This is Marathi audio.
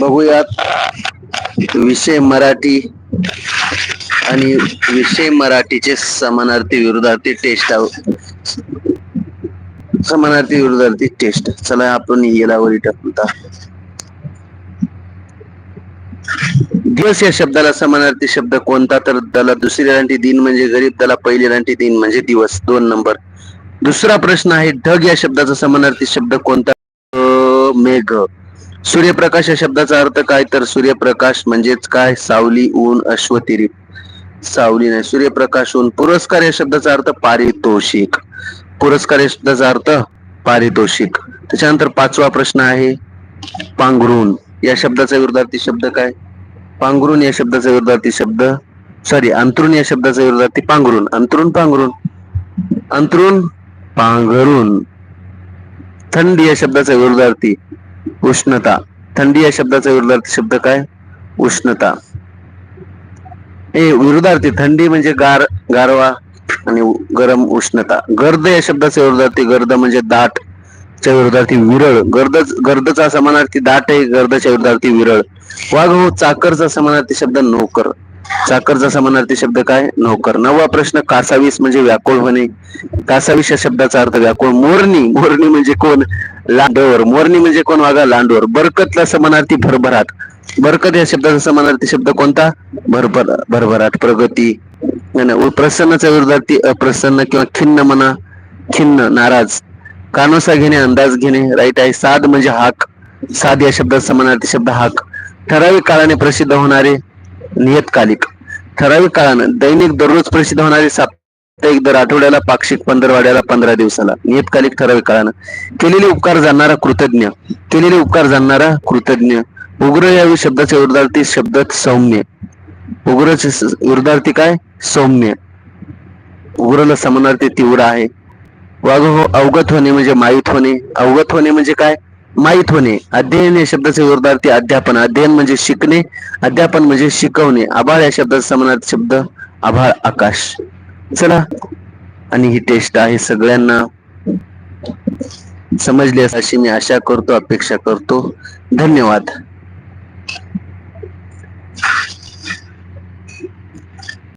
बघूयात. विषय मराठी आणि विषय मराठीचे समानार्थी विरोधार्थी टेस्ट समानार्थी विरोधार्थी टेस्ट. चला आपण येलावरी टाकूता दिवस या शब्दाला समानार्थी शब्द कोणता? तर त्याला दुसरी रांटी दिन म्हणजे गरीब त्याला पहिली रांटी दिन म्हणजे दिवस. दोन नंबर. दुसरा प्रश्न आहे ढग या शब्दाचा समानार्थी शब्द कोणता? मेघ. सूर्यप्रकाश या शब्दाचा अर्थ काय? तर सूर्यप्रकाश म्हणजेच काय? सावली ऊन अश्वतिरी सावली नाही सूर्यप्रकाश ऊन. पुरस्कार या शब्दाचा अर्थ पारितोषिक. पुरस्कार या शब्दाचा अर्थ पारितोषिक. त्याच्यानंतर पाचवा प्रश्न आहे पांघरून या शब्दाचा विरोधार्थी शब्द काय? पांघरून या शब्दाचा विरोधार्थी शब्द सॉरी अंतरून या शब्दाचा विरोधार्थी पांघरून अंतरून पांघरून अंतरून पांघरून थंडी या शब्दाचा विरोधार्थी उष्णता. थंडी या शब्दाचा विरोधार्थी शब्द काय? उष्णता. ए विरोधार्थी थंडी म्हणजे गार गारवा आणि गरम उष्णता. गर्द या शब्दाचा विरोधार्थी गर्द म्हणजे दाट च्या विरोधार्थी विरळ. गर्द गर्दचा समानार्थी दाट आहे गर्दच्या विरोधार्थी विरळ. वाघ हो चाकरचा समानार्थी शब्द नोकर. चाकरचा समानार्थी शब्द काय? नोकर. नववा प्रश्न कासावीस म्हणजे व्याकुळ होणे. कासावीस या शब्दाचा अर्थ व्याकुळ. मोरणी मोरणी म्हणजे कोण? लांडोर. मोरणी म्हणजे कोण वागा लांडोर. बरकतला समानार्थी भरभराट. बरकत या शब्दाचा समानार्थी शब्द कोणता? भरभर भरभराट. प्रगती. प्रसन्नाच्या विरोधार्थी अप्रसन्न किंवा खिन्न म्हणा. खिन्न नाराज. कानोसा घेणे अंदाज घेणे. राईट आहे साध म्हणजे हाक. साध या शब्दाचा समानार्थी शब्द हाक. ठराविक काळाने प्रसिद्ध होणारे नियतकालिक. ठराविक काळानं दैनिक दररोज प्रसिद्ध होणारे साप्ताहिक दर आठवड्याला पाक्षिक पंधरवाड्याला पंधरा दिवसाला. नियतकालिक ठराविक काळानं. केलेले उपकार जाणणारा कृतज्ञ. केलेले उपकार जाणणारा कृतज्ञ. उग्र या शब्दाचे उर्दार्थी शब्द सौम्य. उग्रचे स- काय? सौम्य. उग्रला समानार्थी तीव्र आहे. वाघ हो अवगत होणे म्हणजे माहीत होणे. अवगत होणे म्हणजे काय? माहीत होणे. अध्ययन या शब्दाचे उर्दार्थी अध्यापन. अध्ययन म्हणजे शिकणे. अध्यापन म्हणजे शिकवणे. आभाळ या शब्दाचा समानार्थी शब्द आभाळ आकाश. चला. आणि ही टेस्ट आहे सगळ्यांना. समजली अशी मी आशा करतो अपेक्षा करतो. धन्यवाद.